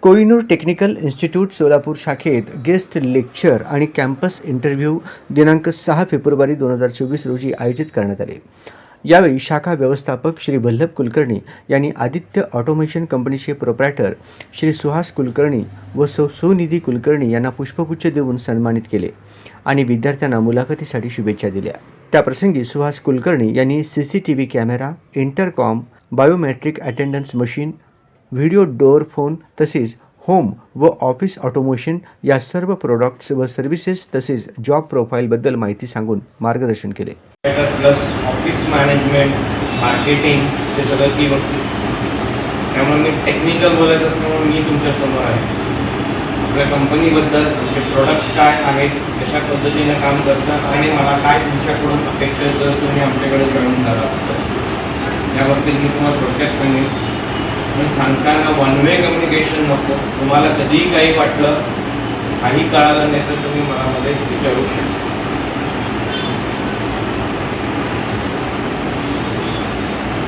Kohinoor technical institute Solapur शाखेत guest lecture आणि campus interview दिनांक सहा फेब्रुवारी दोन हजार चोवीस रोजी आयोजित करण्यात आले. यावेळी शाखा व्यवस्थापक श्री वल्लभ कुलकर्णी यांनी आदित्य ऑटोमेशन कंपनीचे प्रोप्रायटर श्री सुहास कुलकर्णी व सौ सुनिधी कुलकर्णी यांना पुष्पगुच्छ देऊन सन्मानित केले आणि विद्यार्थ्यांना मुलाखतीसाठी शुभेच्छा दिल्या. त्याप्रसंगी सुहास कुलकर्णी यांनी C C T V camera intercom biometric attendance machine video door phone तसेच होम व ऑफिस ऑटोमोशन या सर्व प्रोडक्ट्स व सर्व्हिसेस तसेच जॉब प्रोफाईलबद्दल माहिती सांगून मार्गदर्शन केले. प्लस ऑफिस मॅनेजमेंट मार्केटिंग हे सगळं ती बघते त्यामुळे मी टेक्निकल बोलायचं असल्यामुळे मी तुमच्यासमोर आहे. आपल्या कंपनीबद्दल तुमचे प्रोडक्ट्स काय आहेत कशा पद्धतीने काम करतात आणि मला काय तुमच्याकडून अपेक्षा जर तुम्ही आमच्याकडे जॉईन झाला याबद्दल मी तुम्हाला थोडक्यात सांगेन. पण सांगताना वन वे कम्युनिकेशन नको. तुम्हाला कधीही काही वाटलं काही कळालं नाही तर तुम्ही मला मध्ये विचारू शकता.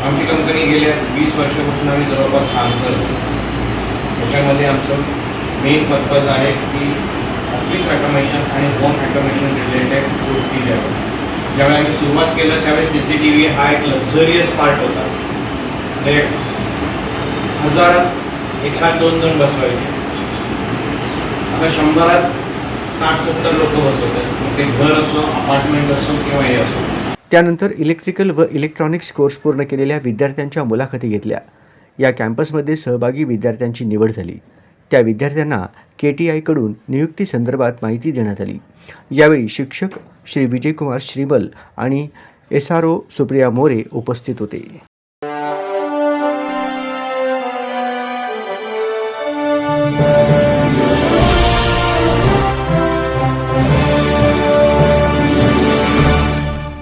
आमची कंपनी गेल्या वीस वर्षापासून आम्ही जवळपास काम करतो. त्याच्यामध्ये आमचं मेन पर्पज आहे की ऑफिस ऑटोमेशन आणि होम ऑटोमेशन रिलेटेड गोष्टी ज्या ज्यावेळी आम्ही सुरुवात केलं त्यावेळी सी सी टी व्ही हा एक लक्झरियस पार्ट होता. म्हणजे हजारात एखाद दोन जण बसवायचे. आता शंभरात साठ सत्तर लोक बसवतात. मग ते घर असो अपार्टमेंट असो किंवा हे असो. त्यानंतर इलेक्ट्रिकल व इलेक्ट्रॉनिक्स कोर्स पूर्ण केलेल्या विद्यार्थ्यांच्या मुलाखती घेतल्या. या कॅम्पसमध्ये सहभागी विद्यार्थ्यांची निवड झाली. त्या विद्यार्थ्यांना के टी आयकडून नियुक्तीसंदर्भात माहिती देण्यात आली. यावेळी शिक्षक श्री विजयकुमार श्रीबल आणि S R O Supriya More उपस्थित होते.